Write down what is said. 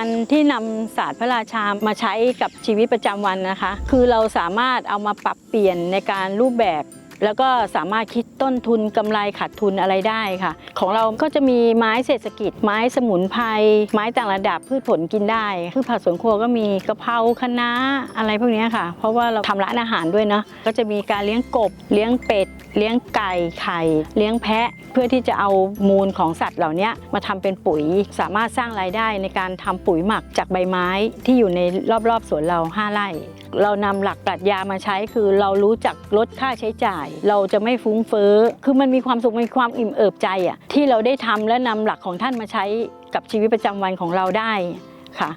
การที่นำศาสตร์พระราชามาใช้กับชีวิตประจำวันนะคะ คือเราสามารถเอามาปรับเปลี่ยนในการรูปแบบ แล้วก็สามารถคิดต้นทุนกำไรขาดทุนอะไรได้ค่ะ ของเราก็จะมีไม้เศรษฐกิจ ไม้สมุนไพรไม้ต่างระดับพืชผลกินได้พืชผักสวนครัวก็มีกะเพราคะน้าอะไรพวกนี้ค่ะ เพราะว่าเราทำร้านอาหารด้วยเนาะก็จะมีการเลี้ยงกบ เลี้ยงเป็ด เลี้ยงไก่ไข่ เลี้ยงแพะ เพื่อที่จะเอามูลของสัตว์เหล่านี้มาทำเป็นปุ๋ยสามารถสร้างรายได้ในการทำปุ๋ยหมักจากใบไม้ที่อยู่ในรอบๆสวนเราห้าไร่ เรานำหลักปรัชญามาใช้คือเรารู้จักลดค่าใช้จ่ายเราจะไม่ฟุ้งเฟ้อ คือมันมีความสุขมีความอิ่มเอิบใจอะที่เราได้ทำและนำหลักของท่านมาใช้กับชีวิตประจำวันของเราได้ค่ะ